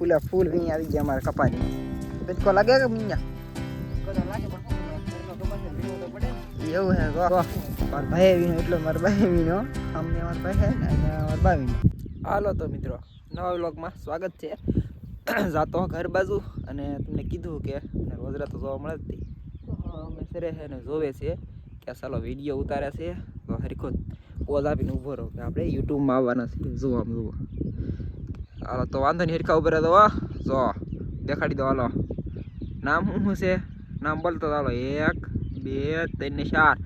ફૂલે ફૂલ વીણી આવી ગયા અમારે કપાની બચકો લાગે કે મિયા એવું હે મારા ભાઈ વીણો એટલે મારા ભાઈ વીણો અમને મારા ભાઈ હે ને મારા વીણો હાલો તો મિત્રો નવા વ્લોગમાં સ્વાગત છે જાતો ઘર બાજુ અને તમને કીધું કે રોજરા તો જોવા મળે જ અમે સરે છે ને જોવે છે કે ચાલો વીડિયો ઉતારે છે તો હરખો પોઝ આપીને ઊભો રહો કે આપણે યુટ્યુબમાં આવવાના છીએ જોવા જોવો હાલો, તો વાંધો નહીં, હરખા ઊભા દો જો, દેખાડી દો, હાલો. નામ શું શું છે? નામ બોલતો હાલો. એક, બે, ત્રણ ને ચાર.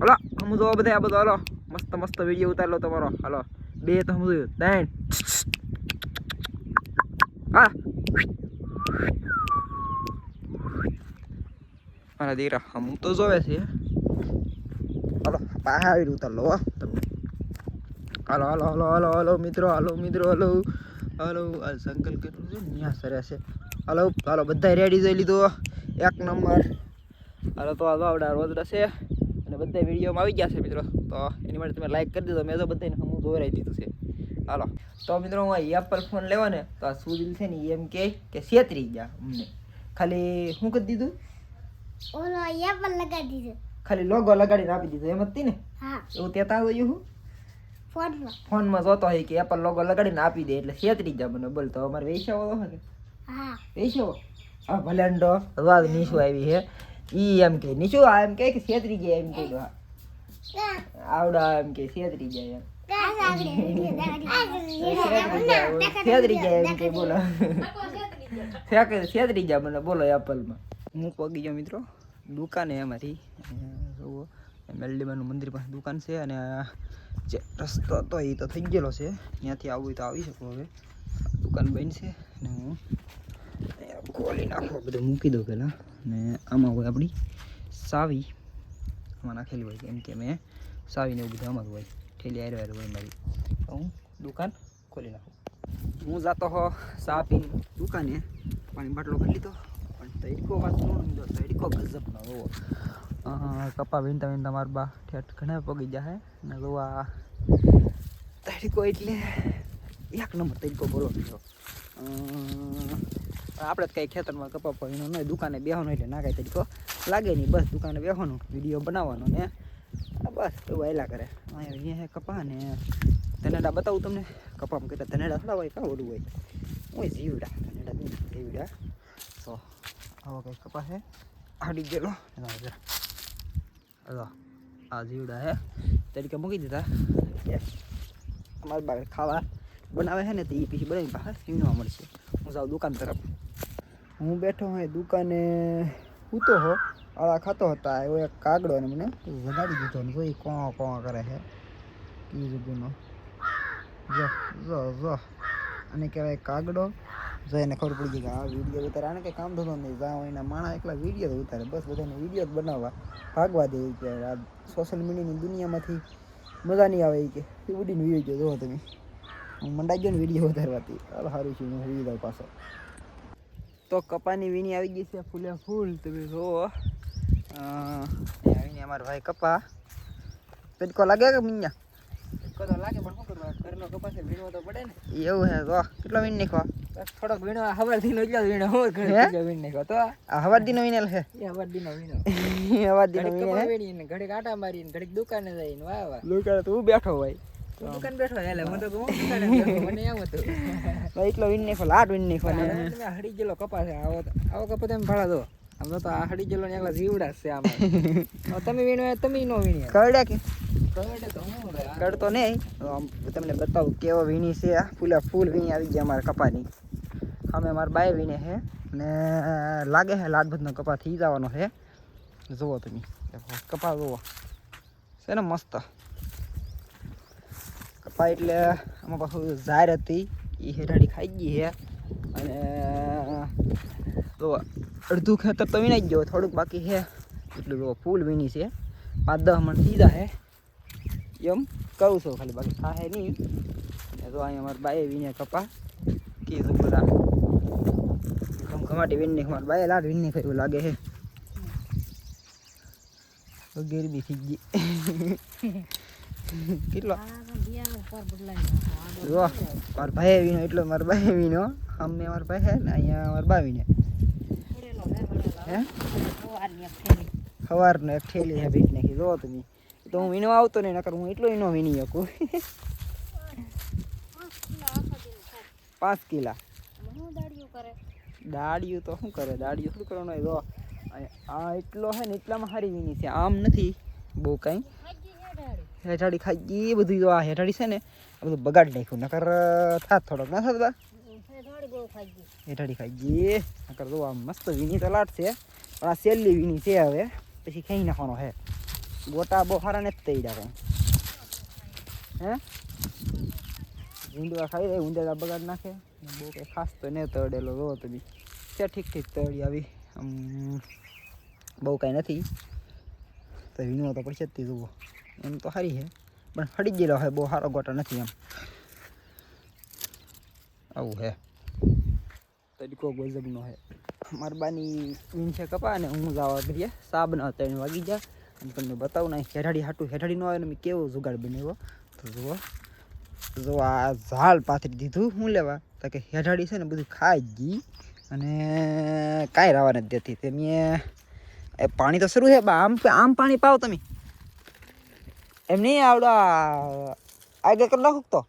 હાલો, હમું જોવો બધા આ બધું, હાલો. મસ્ત મસ્ત વીડિયો ઉતાર લો તમારો. હાલો, બે તો હું જોયું. ત્રણ. હા. મારા દીકરા, હમ તો જોવે છે. હાલો, બહાર આવી ઉતાર લો તમને હાલો હાલો હાલો હાલો હાલો મિત્રો હાલો મિત્રો હાલો. હાલો આ સંકલ કેટલું છે ને? સર્યા સરે છે. હાલો હાલો બધા રેડી જઈ લીધો એક નંબર. હાલો તો હાલો આવડા રોજડા છે અને બધા વિડીયોમાં આવી ગયા છે મિત્રો. તો એની માટે તમે લાઈક કરી દીધો. મેં તો બધાને હું દોરાઈ દીધું છે. હાલો. તો મિત્રો હું આ એપલ ફોન લેવો ને તો આ સુદીલ છે ને એમ કહે કે છેતરી ગયા અમને. ખાલી શું કરી દીધું? ઓલો એપલ લગાડી દીધું. ખાલી લોગો લગાડીને આપી દીધો. એમ જ હતી ને? હા. એવું તેતા આવ્યું હું ફોનમાં. ફોનમાં જોતો હોય કે એપલ લોગો લગાડીને આપી દે એટલે છેતરી જા મને. બોલ તો અમારે વેચાવો તો હા. વેચાવો હા ભલેન્ડો વાદ નીચું આવી છે ઈ એમ કે નીચું આ એમ કે કે છેતરી ગયા એમ કે આવડા એમ કે છેતરી ગયા એમ. છેતરી ગયા એમ કે બોલો. ફેંકે છેતરી ગયા મને બોલો એપલમાં હું પગી ગયો મિત્રો. દુકાને અમારી. જુઓ. મેલડીમાનું મંદિર પાસે દુકાન છે અને જે રસ્તો હતો એ તો થઈ ગયેલો છે. ત્યાંથી આવું તો આવી શકું હવે. દુકાન બંધ છે અને હું ખોલી નાખો બધું મૂકી દઉં પહેલાં. અને આમાં હોય આપણી સાવી. આમાં નાખેલી હોય કેમ કે મેં સાવીને એવું બધું આમાં હોય. ઠેલી આયરો હારે હોય મારી. હું દુકાન ખોલી નાખું. હું જાતો હો ચા પીને દુકાને. પાણી બાટલો ભરી લીધો. પણ તડકો વાત ન લીધો તડકો ગજબનો હોવો. કપા વીણતા વીણતા મારા બા ઠેઠ ઘણા પગી જાય ને આ તડકો એટલે એક નંબર તડકો બોલો આપણે જ કાંઈ ખેતરમાં કપા પડીનો નહીં દુકાને બેહવાનું એટલે ના કાંઈ તડકો લાગે નહીં બસ દુકાને બેહવાનું, વીડિયો બનાવવાનો ને. બસ એવું આયલા કરે. અહીંયા કપા ને ધનેડા બતાવું તમને. કપામાં કેટલા ધનેડા થોડા હોય, કાં ઓલું હોય? હું જીવડા, ધનેડા જીવડા તો આવો કંઈક કપા છે આડી ગયેલો. જરા હલો આ જીવડા હે. તરીકે મૂકી દીધા. અમારી બાગ ખાવા બનાવે છે ને તો એ પછી બનાવી પાસે સીવવા મળશે. હું જાઉં દુકાન તરફ. હું બેઠો હોય દુકાને સૂતો હો. આળા ખાતો હતા, એવો એક કાગડો ને મને વગાડી દીધો ને જોઈ કોણ કોણ કરે છે એ જગ્યાનો જો જો જો. અને કહેવાય કાગડો જો એને ખબર પડી ગઈ કે આ વીડિયો ઉતારે. આને કંઈ કામ થતો નહીં જાઓ એના માણા એકલા વીડિયો ઉતારે. બસ બધાને વીડિયો જ બનાવવા. ભાગવા દે કે આ સોશિયલ મીડિયાની દુનિયામાંથી મજા નહીં આવે કે. એ ઉડીને વીડિયો જોવો તમે. હું મંડાઈ ગયો ને વીડિયો ઉતારવાથી હાલ સારું છે હું વીડિયો પાછો. તો કપાની વીણી આવી ગઈ છે ફૂલે ફૂલ. તમે જુઓ. આવીને અમારા ભાઈ કપા. તડકો લાગે કે મિયા? તો લાગે પણ શું કરવા ઘરનો કપાસ વીણવો તો પડે ને. એવું હે તો કેટલો વીણ નાખવા થોડોક વીણો હવારથી નો એટલો વીણો હું ઘરે વીણ નાખ્યો તો. હવાર દીનો વીણેલ છે એ હવાર વીણો. હવાર દીનો વીણે વીણીને મારીને દુકાને જઈને વાહ વાહ. લોકો તું બેઠો હોય. દુકાન બેઠો એટલે હું તો કહું બેઠો મને એમ હતું. એટલો વીણ નાખો લાટ વીણ નાખો ગયેલો કપાસ આવો આવો કપા તમે ભાડા દો. આમ તો આ હડી જલો ને એકલા જીવડા છે આમાં. તમે વીણો તમે નો વીણી કરડ્યા કે? હું કરડતો નહીં. આમ તમને બતાવું કેવો વીણી છે. આ ફૂલા ફૂલ વીણી આવી ગયા અમારા કપાની. અમે મારા બાય વીણે છે. ને લાગે છે લાટભતનો કપા થઈ જવાનો છે. જુઓ તમે. કપા જુઓ. છે ને મસ્ત. કપા એટલે આમાં પાછું ઝાર હતી. એ હેઠાડી ખાઈ ગઈ છે. અને જો અડધું ખેતર તો વિનાઈ જ ગયો થોડુંક બાકી છે. એટલું જો ફૂલ વીણી છે. પાંચ દસ મણ સીધા છે. એમ કરું છું ખાલી બાકી થાય નહીં. તો અહીંયા અમારા બાએ વીણે કપા. કીધું બધા ઘમાટી નહીં મારા બાએ લાડ વીણ નહીં એવું લાગે છે. ગીરબી થઈ ગઈ. કેટલો? મારા ભાઈ વીનો એટલો મારા ભાઈ વીનો અમે મારા ભાઈ હે ને અહીંયા મારા ભાઈ વીને હે? સવારનો એક ઠેલી હે ભીટ નાખી. જો તમે. તો હું વીનો આવતો નહીં નકર હું એટલો વીનો વીની શકું. પાંચ કિલા. દાડિયું તો શું કરે? દાડિયું શું કરવાનું હોય? જો. આ- આ એટલો હે ને એટલામાં સારી વીની છે. આમ નથી. બહુ કાંઈ. હેઠાડી ખાઈ એ બધું. જો આ હેઠાડી છે ને આ બધું બગાડી નાખ્યું. નકર થાત થોડોક. ના થાત બા ખાઈ ગઈ. નકર જો આ મસ્ત વીની તલાટ છે. પણ આ સેલી વીની છે હવે. પછી ખાઈ નાખવાનો હે ગોટા બહુ સારા નથી થઈ જાય હે? ઊંડવા ખાઈ રહી ઊંડા બગાડ નાખે. બહુ કંઈ ખાસ તો નહીં તળેલો, જો બી ત્યાં ઠીક ઠીક તળી આવી. આમ, બહુ કાંઈ નથી. તો વીનો તો પડશે જ જુઓ. એમ તો સારી છે. પણ હળી ગયેલો હોય બહુ સારો ગોટો નથી એમ. આવું હે તડકો ગજબનો હે. મારા બાની વીણ છે કપા અને હું જવા કરીએ સાબના ત્રણ વાગી જા અને તમને બતાવું ને હેઠાડી હાટું હેઠાડી નો આવે ને કેવો જુગાડ બનાવ્યો. તો જુઓ. જો આ ઝાડ પાથરી દીધું. હું લેવા? તો કે હેઠાડી છે ને બધું ખાઈ ગઈ. અને કાંઈ રાવા નથી દેતી. તે મેં એ પાણી તો શરૂ છે બા. આમ આમ પાણી પાવ તમે. એમ નહીં આવડા આગળ કરી નાખું તો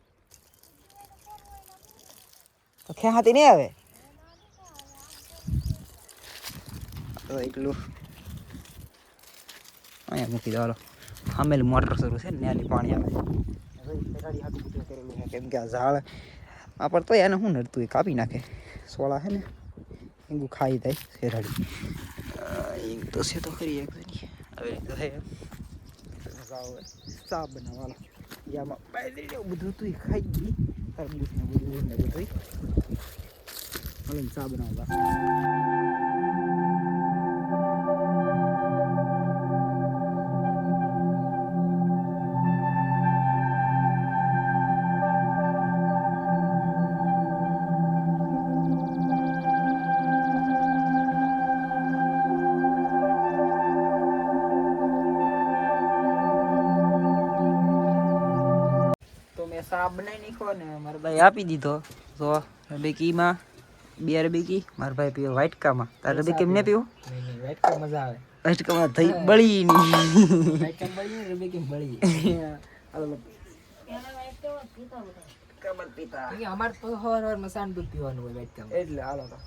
ખેહાતી નહીં આવે? તો એટલું અહીંયા મૂકી દો આમેલી મોટર શરૂ છે ને ત્યાંની પાણી આવે. કેમ કે આ ઝાડ, આ પર તો એને શું નડતું એ કાપી નાખે. સોળા છે ને હિંગું ખાઈ થાય ફેરાડી હિંગ તો છે તો ખરી એક હવે તો હે ચા બનાવવાનો. યામાં એવું બધું તું ખાઈ ગઈ. તરબૂચ ને બધું ને બધું. હવે ચા બનાવવા. તો બનાવી નાખ્યો ને મારા ભાઈ આપી દીધો. તો રબેકીમાં બે રબેકી મારા ભાઈ પીવો વાઇટકામાં તારે રબેકી એમને પીવો? નહીં મજા આવે. વાઇટકામાં થઈ બળી ની વાઈટ કપ બળી ને કેમ બળી હાલો લો. પીતા. કેમ અમારે તો હવાર હવાર મસાન દૂધ પીવાનું હોય એટલે હાલો તો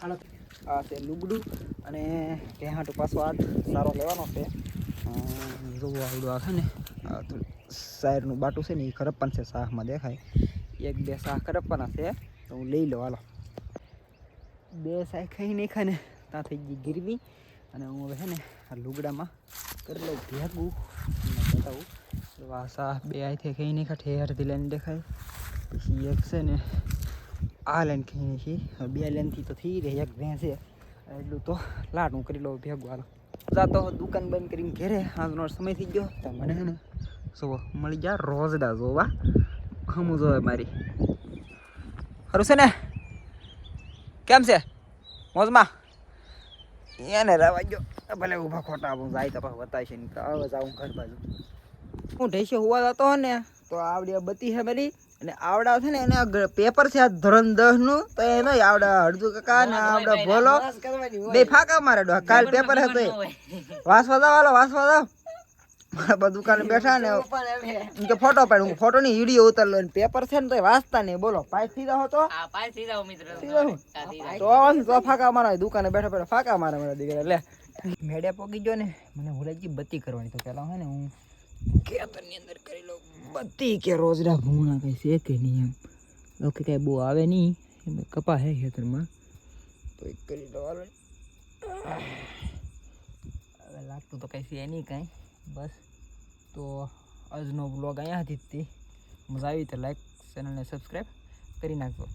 હાલો. આ છે લુગડું અને ત્યાં હાટું પાછો આટ સારો લેવાનો છે. જોવું આવડું આ છે ને. સાયરનું બાટું છે ને, એ કરપ્પન છે શાકમાં દેખાય. એક, બે શાક કરપ્પના છે. તો હું લઈ લઉં, હાલો. બે શાક ખાઈ નહીં ખાને ત્યાં થઈ ગઈ ગીરવી. અને હું હવે છે ને, આ લુગડામાં કરી લઉં ભેગું. બતાવું. આ શાક બે આથી ખાઈ નહીં ખા ઠેરથી લઈને દેખાય. પછી એક છે ને, આ લાઈન ખાઈ છે હવે બે લાઈનથી તો થઈ રહી, એક ભેંસે. એટલું તો, લાડ હું કરી લઉં ભેગું, હાલો. જાતો દુકાન બંધ કરીને ઘેરે, આજનો સમય થઈ ગયો. તો મને છે ને જોવો મળી જા રોજડા જોવા. હમું જોવે મારી. ખરું છે ને? કેમ છે? મોજમાં? એને રહેવા ગયો ભલે ઊભા ખોટા હું જાય તો પાછું ને હવે જાઉં ઘર બાજુ. હું ઢેસે હોવા જતો હો ને, તો આવડી બત્તી છે મારી. અને આવડા છે ને એને પેપર છે આ ધોરણ દસનું તો એનો આવડા હળદુ કાકા ને આવડા બોલો. બે ફાકા મારે ડો કાલ પેપર હતો વાસવા જાવ વાલો વાસવા જાવ મારા બધું દુકાને બેઠા ને કે ફોટો પાડ હું ફોટો ની વીડિયો ઉતારલો ને પેપર છે ને તો વાંચતા નહીં. બોલો પાંચ થઈ જાવ તો? તો ફાકા મારા દુકાને બેઠા બેઠા ફાકા મારે મારા દીકરા લે. મેડે પોગી ગયો ને મને ગઈ બત્તી કરવાની તો પેલા હોય ને હું ખેતરની અંદર કરી લઉં. બત્તી કે રોજડા ભૂણા કંઈ છે કે નહીં એમ. ઓકે કાંઈ બહુ આવે નહીં, એમ કપા હે ખેતરમાં. તો એક કરી દો હવે લાગતું તો કંઈ છે નહીં કાંઈ. બસ. તો આજનો બ્લોગ અહીંયા હતી મજા આવી તો લાઈક ચેનલને સબસ્ક્રાઈબ કરી નાખજો.